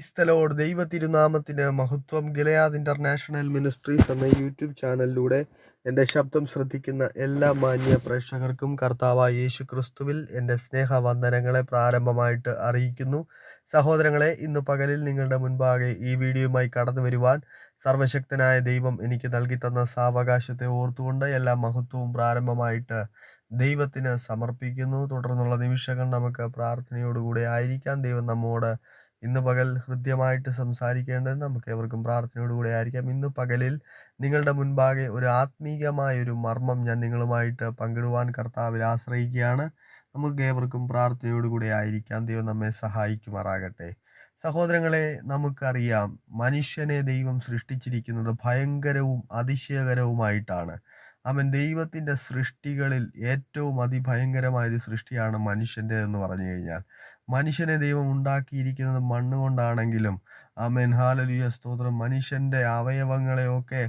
ക്രൈസ്തലോട് ദൈവ തിരുനാമത്തിന് മഹത്വം ഗിലയാദ് ഇന്റർനാഷണൽ മിനിസ്ട്രീസ് എന്ന യൂട്യൂബ് ചാനലിലൂടെ എന്റെ ശബ്ദം ശ്രദ്ധിക്കുന്ന എല്ലാ മാന്യ പ്രേക്ഷകർക്കും കർത്താവായ യേശു ക്രിസ്തുവിൽ എന്റെ സ്നേഹവന്ദനങ്ങളെ പ്രാരംഭമായിട്ട് അറിയിക്കുന്നു. സഹോദരങ്ങളെ ഇന്ന് പകലിൽ നിങ്ങളുടെ മുൻപാകെ ഈ വീഡിയോയുമായി കടന്നു വരുവാൻ സർവശക്തനായ ദൈവം എനിക്ക് നൽകി തന്ന സാവകാശത്തെ ഓർത്തുകൊണ്ട് എല്ലാ മഹത്വവും പ്രാരംഭമായിട്ട് ദൈവത്തിന് സമർപ്പിക്കുന്നു. തുടർന്നുള്ള നിമിഷങ്ങൾ നമുക്ക് പ്രാർത്ഥനയോടുകൂടി ആയിരിക്കാം. ദൈവം നമ്മോട് ഇന്ന് പകൽ ഹൃദ്യമായിട്ട് സംസാരിക്കേണ്ടത് നമുക്ക് ഏവർക്കും പ്രാർത്ഥനയോടുകൂടി ആയിരിക്കാം. ഇന്ന് പകലിൽ നിങ്ങളുടെ മുൻപാകെ ഒരു ആത്മീയമായ ഒരു മർമ്മം ഞാൻ നിങ്ങളുമായിട്ട് പങ്കിടുവാൻ കർത്താവിൽ ആശ്രയിക്കുകയാണ്. നമുക്ക് ഏവർക്കും പ്രാർത്ഥനയോടുകൂടി ആയിരിക്കാം. ദൈവം നമ്മെ സഹായിക്കുമാറാകട്ടെ. സഹോദരങ്ങളെ നമുക്കറിയാം മനുഷ്യനെ ദൈവം സൃഷ്ടിച്ചിരിക്കുന്നത് ഭയങ്കരവും അതിശയകരവുമായിട്ടാണ്. അവൻ ദൈവത്തിന്റെ സൃഷ്ടികളിൽ ഏറ്റവും അതിഭയങ്കരമായ ഒരു സൃഷ്ടിയാണ് മനുഷ്യന്റെ എന്ന് പറഞ്ഞു കഴിഞ്ഞാൽ. മനുഷ്യനെ ദൈവം ഉണ്ടാക്കിയിരിക്കുന്നത് മണ്ണ് കൊണ്ടാണെങ്കിലും. ആമേൻ. ഹാലലിയ സ്തോത്രം. മനുഷ്യന്റെ അവയവങ്ങളെയൊക്കെ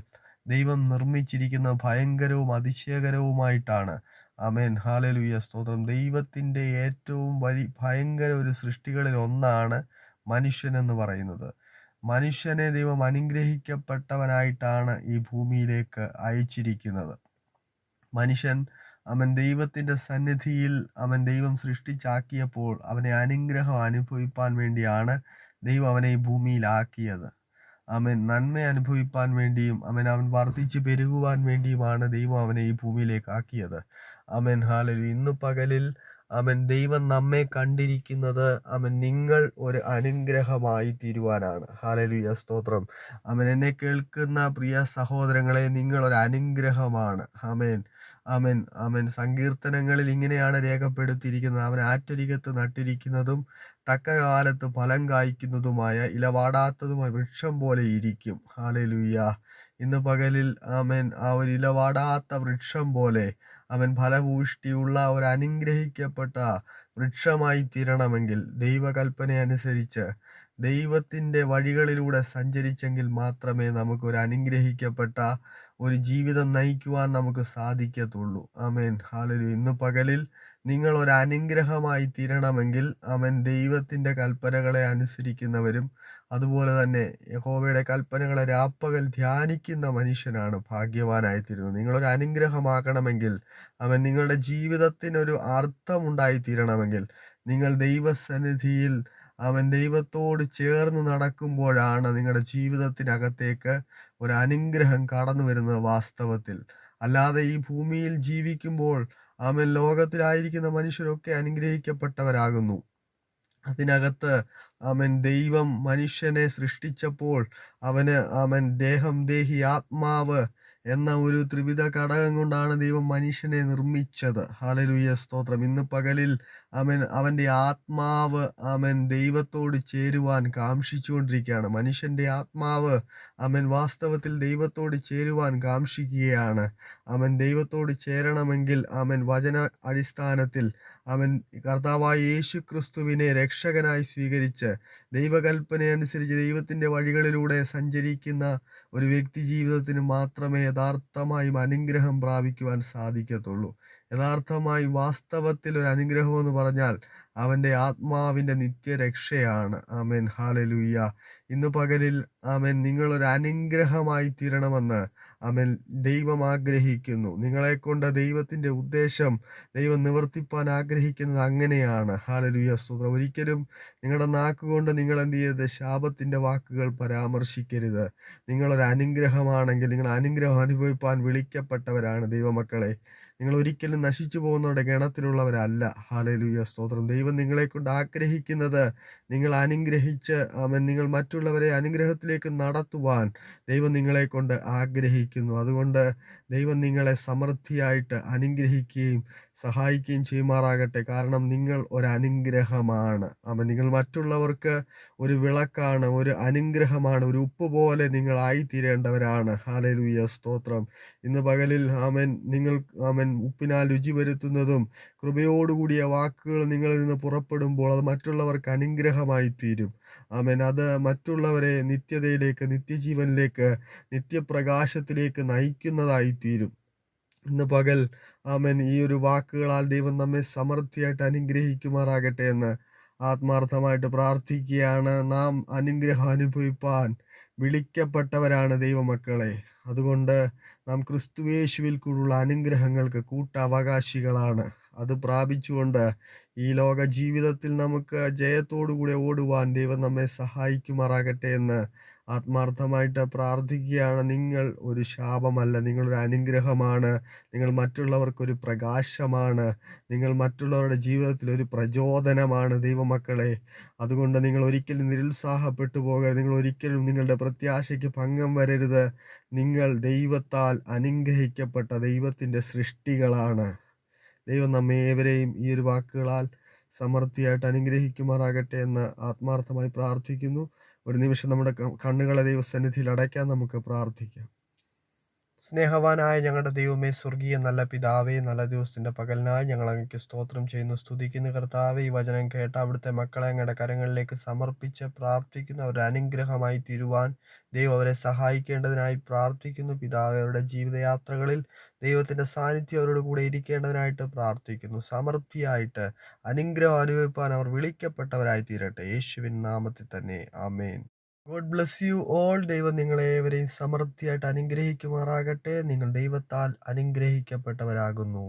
ദൈവം നിർമ്മിച്ചിരിക്കുന്ന ഭയങ്കരവും അതിശയകരവുമായിട്ടാണ്. ആമേൻ. ഹാലലുയ സ്തോത്രം. ദൈവത്തിന്റെ ഏറ്റവും വലി ഭയങ്കര ഒരു സൃഷ്ടികളിൽ ഒന്നാണ് മനുഷ്യൻ എന്ന് പറയുന്നത്. മനുഷ്യനെ ദൈവം അനുഗ്രഹിക്കപ്പെട്ടവനായിട്ടാണ് ഈ ഭൂമിയിലേക്ക് അയച്ചിരിക്കുന്നത്. മനുഷ്യൻ അവൻ ദൈവത്തിന്റെ സന്നിധിയിൽ അവൻ ദൈവം സൃഷ്ടിച്ചാക്കിയപ്പോൾ അവനെ അനുഗ്രഹം അനുഭവിപ്പാൻ വേണ്ടിയാണ് ദൈവം അവനെ ഈ ഭൂമിയിലാക്കിയത്. അവൻ നന്മ അനുഭവിപ്പാൻ വേണ്ടിയും അവൻ അവൻ വർദ്ധിച്ചു പെരുകുവാൻ വേണ്ടിയുമാണ് ദൈവം അവനെ ഈ ഭൂമിയിലേക്ക് ആക്കിയത് അവൻ ഹാലലു ഇന്ന് പകലിൽ അവൻ ദൈവം നമ്മെ കണ്ടിരിക്കുന്നത് അവൻ നിങ്ങൾ ഒരു അനുഗ്രഹമായി തീരുവാനാണ്. ഹാലലുയ സ്തോത്രം. അവൻ എന്നെ കേൾക്കുന്ന പ്രിയ സഹോദരങ്ങളെ നിങ്ങൾ ഒരു അനുഗ്രഹമാണ്. അമേൻ അമൻ അമൻ സങ്കീർത്തനങ്ങളിൽ ഇങ്ങനെയാണ് രേഖപ്പെടുത്തിയിരിക്കുന്നത്. അവൻ ആറ്റരികത്ത് നട്ടിരിക്കുന്നതും തക്ക കാലത്ത് ഫലം കായ്ക്കുന്നതുമായ ഇലവാടാത്തതുമായ വൃക്ഷം പോലെ ഇരിക്കും. ഹാലലുയ്യ ഇന്ന് പകലിൽ ആമേൻ ആ ഒരു ഇലവാടാത്ത വൃക്ഷം പോലെ അവൻ ഫലഭൂഷ്ടിയുള്ള ഒരു അനുഗ്രഹിക്കപ്പെട്ട വൃക്ഷമായി തീരണമെങ്കിൽ ദൈവകൽപ്പന അനുസരിച്ച് ദൈവത്തിന്റെ വഴികളിലൂടെ സഞ്ചരിച്ചെങ്കിൽ മാത്രമേ നമുക്ക് ഒരു അനുഗ്രഹിക്കപ്പെട്ട ഒരു ജീവിതം നയിക്കുവാൻ നമുക്ക് സാധിക്കത്തുള്ളൂ. ആമേൻ. ഹാലലു ഇന്ന് പകലിൽ നിങ്ങൾ ഒരു അനുഗ്രഹമായി തീരണമെങ്കിൽ അവൻ ദൈവത്തിന്റെ കൽപ്പനകളെ അനുസരിക്കുന്നവരും അതുപോലെ തന്നെ യഹോവയുടെ കൽപ്പനകളെ രാപ്പകൽ ധ്യാനിക്കുന്ന മനുഷ്യനാണ് ഭാഗ്യവാനായിത്തീരുന്നത്. നിങ്ങളൊരു അനുഗ്രഹമാക്കണമെങ്കിൽ അവൻ നിങ്ങളുടെ ജീവിതത്തിനൊരു അർത്ഥമുണ്ടായിത്തീരണമെങ്കിൽ നിങ്ങൾ ദൈവസന്നിധിയിൽ അവൻ ദൈവത്തോട് ചേർന്ന് നടക്കുമ്പോഴാണ് നിങ്ങളുടെ ജീവിതത്തിനകത്തേക്ക് ഒരു അനുഗ്രഹം കടന്നു വരുന്നത് വാസ്തവത്തിൽ. അല്ലാതെ ഈ ഭൂമിയിൽ ജീവിക്കുമ്പോൾ അവൻ ലോകത്തിലായിരിക്കുന്ന മനുഷ്യരൊക്കെ അനുഗ്രഹിക്കപ്പെട്ടവരാകുന്നു. അതിനകത്ത് അവൻ ദൈവം മനുഷ്യനെ സൃഷ്ടിച്ചപ്പോൾ അവന് അവൻ ദേഹം ദേഹി ആത്മാവ് എന്ന ഒരു ത്രിവിധ ഘടകം കൊണ്ടാണ് ദൈവം മനുഷ്യനെ നിർമ്മിച്ചത്. ഹാലലുയ സ്തോത്രം. ഇന്ന് പകലിൽ അവൻ അവന്റെ ആത്മാവ് അവൻ ദൈവത്തോട് ചേരുവാൻ കാംക്ഷിച്ചുകൊണ്ടിരിക്കുകയാണ്. മനുഷ്യന്റെ ആത്മാവ് അവൻ വാസ്തവത്തിൽ ദൈവത്തോട് ചേരുവാൻ കാംക്ഷിക്കുകയാണ്. അവൻ ദൈവത്തോട് ചേരണമെങ്കിൽ അവൻ വചന അടിസ്ഥാനത്തിൽ അവൻ കർത്താവായ യേശു ക്രിസ്തുവിനെ രക്ഷകനായി സ്വീകരിച്ച് ദൈവകൽപ്പന അനുസരിച്ച് ദൈവത്തിന്റെ വഴികളിലൂടെ സഞ്ചരിക്കുന്ന ഒരു വ്യക്തി ജീവിതത്തിന് മാത്രമേ യഥാർത്ഥമായും അനുഗ്രഹം പ്രാപിക്കുവാൻ സാധിക്കത്തുള്ളൂ. യഥാർത്ഥമായി വാസ്തവത്തിൽ ഒരു അനുഗ്രഹം എന്ന് പറഞ്ഞാൽ അവന്റെ ആത്മാവിന്റെ നിത്യരക്ഷയാണ്. ആമേൻ. ഹാലലുയ്യ ഇന്ന് പകലിൽ ആമേൻ നിങ്ങളൊരു അനുഗ്രഹമായി തീരണമെന്ന് ആമേൻ ദൈവം ആഗ്രഹിക്കുന്നു. നിങ്ങളെ കൊണ്ട് ദൈവത്തിന്റെ ഉദ്ദേശം ദൈവം നിവർത്തിപ്പാൻ ആഗ്രഹിക്കുന്നത് അങ്ങനെയാണ്. ഹാലലുയ്യ സ്തുത്ര. ഒരിക്കലും നിങ്ങളുടെ നാക്കുകൊണ്ട് നിങ്ങൾ എന്ത് ചെയ്യരുത്? ശാപത്തിന്റെ വാക്കുകൾ പരാമർശിക്കരുത്. നിങ്ങളൊരു അനുഗ്രഹമാണെങ്കിൽ നിങ്ങൾ അനുഗ്രഹം അനുഭവിപ്പാൻ വിളിക്കപ്പെട്ടവരാണ് ദൈവമക്കളെ. നിങ്ങൾ ഒരിക്കലും നശിച്ചു പോകുന്നവരുടെ ഗണത്തിലുള്ളവരല്ല. ഹാലലുയ സ്തോത്രം. ദൈവം നിങ്ങളെ കൊണ്ട് ആഗ്രഹിക്കുന്നത് നിങ്ങൾ അനുഗ്രഹിച്ച് അവൻ നിങ്ങൾ മറ്റുള്ളവരെ അനുഗ്രഹത്തിലേക്ക് നടത്തുവാൻ ദൈവം നിങ്ങളെ കൊണ്ട് ആഗ്രഹിക്കുന്നു. അതുകൊണ്ട് ദൈവം നിങ്ങളെ സമൃദ്ധിയായിട്ട് അനുഗ്രഹിക്കുകയും സഹായിക്കുകയും ചെയ്യുമാറാകട്ടെ. കാരണം നിങ്ങൾ ഒരു അനുഗ്രഹമാണ് അപ്പം നിങ്ങൾ മറ്റുള്ളവർക്ക് ഒരു വിളക്കാണ് ഒരു അനുഗ്രഹമാണ് ഒരു ഉപ്പ് പോലെ നിങ്ങൾ ആയിത്തീരേണ്ടവരാണ്. ഹാലലുയ സ്തോത്രം. ഇന്ന് പകലിൽ അമൻ നിങ്ങൾ അമൻ ഉപ്പിനാൽ രുചി വരുത്തുന്നതും കൃപയോടുകൂടിയ വാക്കുകൾ നിങ്ങളിൽ നിന്ന് പുറപ്പെടുമ്പോൾ അത് മറ്റുള്ളവർക്ക് അനുഗ്രഹമായി തീരും. ആമേൻ. അത് മറ്റുള്ളവരെ നിത്യതയിലേക്ക് നിത്യജീവനിലേക്ക് നിത്യപ്രകാശത്തിലേക്ക് നയിക്കുന്നതായി തീരും. ഇന്ന് പകൽ ആമൻ. ഈ ഒരു വാക്കുകളാൽ ദൈവം നമ്മെ സമൃദ്ധിയായിട്ട് അനുഗ്രഹിക്കുമാറാകട്ടെ എന്ന് ആത്മാർത്ഥമായിട്ട് പ്രാർത്ഥിക്കുകയാണ്. നാം അനുഗ്രഹം അനുഭവിപ്പാൻ വിളിക്കപ്പെട്ടവരാണ് ദൈവമക്കളെ. അതുകൊണ്ട് നാം ക്രിസ്തുവേശുവിൽ കൂടുള്ള അനുഗ്രഹങ്ങൾക്ക് കൂട്ടവകാശികളാണ്. അത് പ്രാപിച്ചുകൊണ്ട് ഈ ലോക ജീവിതത്തിൽ നമുക്ക് ജയത്തോടുകൂടെ ഓടുവാൻ ദൈവം നമ്മെ സഹായിക്കുമാറാകട്ടെ എന്ന് ആത്മാർത്ഥമായിട്ട് പ്രാർത്ഥിക്കുകയാണ്. നിങ്ങൾ ഒരു ശാപമല്ല നിങ്ങളൊരു അനുഗ്രഹമാണ് നിങ്ങൾ മറ്റുള്ളവർക്കൊരു പ്രകാശമാണ് നിങ്ങൾ മറ്റുള്ളവരുടെ ജീവിതത്തിൽ ഒരു പ്രചോദനമാണ് ദൈവമക്കളെ. അതുകൊണ്ട് നിങ്ങൾ ഒരിക്കലും നിരുത്സാഹപ്പെട്ടു പോകരുത് നിങ്ങൾ ഒരിക്കലും നിങ്ങളുടെ പ്രത്യാശയ്ക്ക് ഭംഗം വരരുത്. നിങ്ങൾ ദൈവത്താൽ അനുഗ്രഹിക്കപ്പെട്ട ദൈവത്തിന്റെ സൃഷ്ടികളാണ്. ദൈവം നമ്മേവരെയും ഈ ഒരു വാക്കുകളാൽ സമൃദ്ധിയായിട്ട് അനുഗ്രഹിക്കുമാറാകട്ടെ എന്ന് ആത്മാർത്ഥമായി പ്രാർത്ഥിക്കുന്നു. ഒരു നിമിഷം നമ്മുടെ കണ്ണുകളെ ദൈവസന്നിധിയിൽ അടയ്ക്കാൻ നമുക്ക് പ്രാർത്ഥിക്കാം. സ്നേഹവാനായ ഞങ്ങളുടെ ദൈവമേ സ്വർഗീയ നല്ല പിതാവേ നല്ല ദിവസത്തിന്റെ പകലിനായി ഞങ്ങൾ അങ്ങക്ക് സ്തോത്രം ചെയ്യുന്നു. സ്തുതിക്കുന്ന കർത്താവേ ഈ വചനം കേട്ട അവിടുത്തെ മക്കളെ അങ്ങയുടെ കരങ്ങളിലേക്ക് സമർപ്പിച്ച് പ്രാർത്ഥിക്കുന്ന. ഒരു അനുഗ്രഹമായി തീരുവാൻ ദൈവം അവരെ സഹായിക്കേണ്ടതിനായി പ്രാർത്ഥിക്കുന്നു. പിതാവേ അവരുടെ ജീവിതയാത്രകളിൽ ദൈവത്തിന്റെ സാന്നിധ്യം അവരോട് കൂടെ ഇരിക്കേണ്ടതിനായിട്ട് പ്രാർത്ഥിക്കുന്നു. സമൃദ്ധിയായിട്ട് അനുഗ്രഹം അനുഭവിപ്പാൻ അവർ വിളിക്കപ്പെട്ടവരായി തീരട്ടെ. യേശുവിൻ നാമത്തിൽ തന്നെ. ആമേൻ. ഗോഡ് ബ്ലസ് യു ഓൾ ദൈവം നിങ്ങളേവരെയും സമൃദ്ധിയായിട്ട് അനുഗ്രഹിക്കുമാറാകട്ടെ. നിങ്ങൾ ദൈവത്താൽ അനുഗ്രഹിക്കപ്പെട്ടവരാകുന്നു.